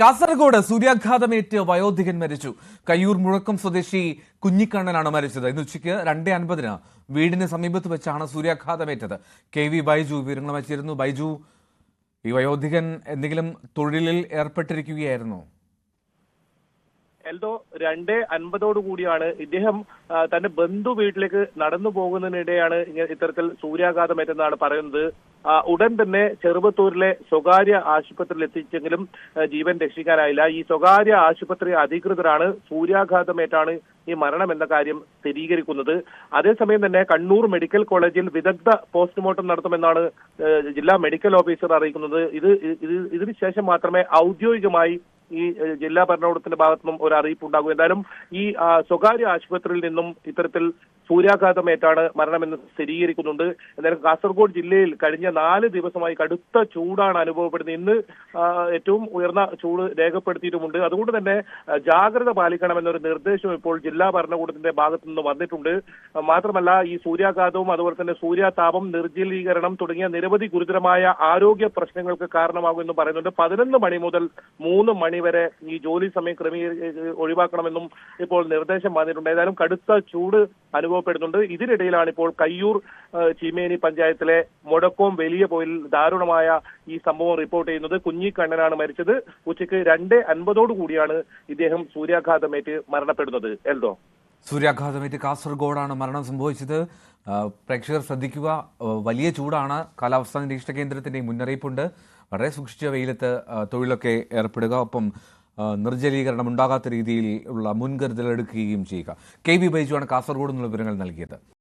കാസർഗോഡ് സൂര്യാഘാതമേറ്റ് വയോധികൻ മരിച്ചു. കയ്യൂർ മുഴക്കം സ്വദേശി കുഞ്ഞിക്കണ്ണനാണ് മരിച്ചത്. ഇന്ന് ഉച്ചയ്ക്ക് രണ്ടേ അൻപതിന് വീടിന് സമീപത്ത് വെച്ചാണ് സൂര്യാഘാതമേറ്റത് കെ വി ബൈജു വിവരങ്ങൾ വച്ചിരുന്നു. ബൈജു ഈ വയോധികൻ എന്തെങ്കിലും തൊഴിലിൽ ഏർപ്പെട്ടിരിക്കുകയായിരുന്നു. എൽദോ രണ്ട് അൻപതോടു കൂടിയാണ് ഇദ്ദേഹം തന്റെ ബന്ധു വീട്ടിലേക്ക് നടന്നു പോകുന്നതിനിടെയാണ് ഇത്തരത്തിൽ സൂര്യാഘാതമേറ്റെന്നാണ് പറയുന്നത്. ഉടൻ തന്നെ ചെറുപത്തൂരിലെ സ്വകാര്യ ആശുപത്രിയിൽ എത്തിച്ചെങ്കിലും ജീവൻ രക്ഷിക്കാനായില്ല. ഈ സ്വകാര്യ ആശുപത്രി അധികൃതരാണ് സൂര്യാഘാതമേറ്റാണ് ഈ മരണം എന്ന കാര്യം സ്ഥിരീകരിക്കുന്നത്. അതേസമയം തന്നെ കണ്ണൂർ മെഡിക്കൽ കോളേജിൽ വിദഗ്ധ പോസ്റ്റ്മോർട്ടം നടത്തുമെന്നാണ് ജില്ലാ മെഡിക്കൽ ഓഫീസർ അറിയിക്കുന്നത്. ഇത് ഇതിനുശേഷം ഇതിന് ശേഷം മാത്രമേ ഔദ്യോഗികമായി ഈ ജില്ലാ ഭരണകൂടത്തിന്റെ ഭാഗത്തു നിന്നും ഒരു അറിയിപ്പ് ഉണ്ടാകും. എന്തായാലും ഈ സ്വകാര്യ ആശുപത്രിയിൽ നിന്നും ഇത്തരത്തിൽ സൂര്യാഘാതമേറ്റാണ് മരണമെന്ന് സ്ഥിരീകരിക്കുന്നുണ്ട്. എന്നാലും കാസർഗോഡ് ജില്ലയിൽ കഴിഞ്ഞ നാല് ദിവസമായി കടുത്ത ചൂടാണ് അനുഭവപ്പെടുന്നത്. ഇന്ന് ഏറ്റവും ഉയർന്ന ചൂട് രേഖപ്പെടുത്തിയിട്ടുമുണ്ട്. അതുകൊണ്ട് തന്നെ ജാഗ്രത പാലിക്കണമെന്നൊരു നിർദ്ദേശം ഇപ്പോൾ ജില്ലാ ഭരണകൂടത്തിന്റെ ഭാഗത്തു നിന്ന് വന്നിട്ടുണ്ട് മാത്രമല്ല ഈ സൂര്യാഘാതവും അതുപോലെ തന്നെ സൂര്യാതാപം നിർജലീകരണം തുടങ്ങിയ നിരവധി ഗുരുതരമായ ആരോഗ്യ പ്രശ്നങ്ങൾക്ക് കാരണമാകുമെന്ന് പറയുന്നുണ്ട്. പതിനൊന്ന് മണി മുതൽ മൂന്ന് മണി വരെ ഈ ജോലി സമയം ക്രമീകരി ഒഴിവാക്കണമെന്നും ഇപ്പോൾ നിർദ്ദേശം വന്നിട്ടുണ്ട്. ഏതായാലും കടുത്ത ചൂട് അനുഭവപ്പെടുന്നുണ്ട്. ഇതിനിടയിലാണ് ഇപ്പോൾ കയ്യൂർ ചീമേനി പഞ്ചായത്തിലെ മുടക്കോം വലിയ പോയിൽ ദാരുണമായ ഈ സംഭവം റിപ്പോർട്ട് ചെയ്യുന്നത് കുഞ്ഞിക്കണ്ണനാണ് മരിച്ചത്. ഉച്ചയ്ക്ക് രണ്ട് അൻപതോടു കൂടിയാണ് ഇദ്ദേഹം സൂര്യാഘാതമേറ്റ് മരണപ്പെടുന്നത്. എൽദോ? സൂര്യാഘാതമേറ്റ് കാസർഗോഡാണ് മരണം സംഭവിച്ചത്. പ്രേക്ഷകർ ശ്രദ്ധിക്കുക. വലിയ ചൂടാണ്. കാലാവസ്ഥാ നിരീക്ഷണ കേന്ദ്രത്തിന്റെ മുന്നറിയിപ്പുണ്ട്. വളരെ സൂക്ഷിച്ച വെയിലത്ത് തൊഴിലൊക്കെ ഏർപ്പെടുക. ഒപ്പം നിർജലീകരണം ഉണ്ടാകാത്ത രീതിയിലുള്ള എടുക്കുകയും ചെയ്യുക. കെ വി ബൈജുവാണ് കാസർഗോഡ് നിന്നുള്ള വിവരങ്ങൾ നൽകിയത്.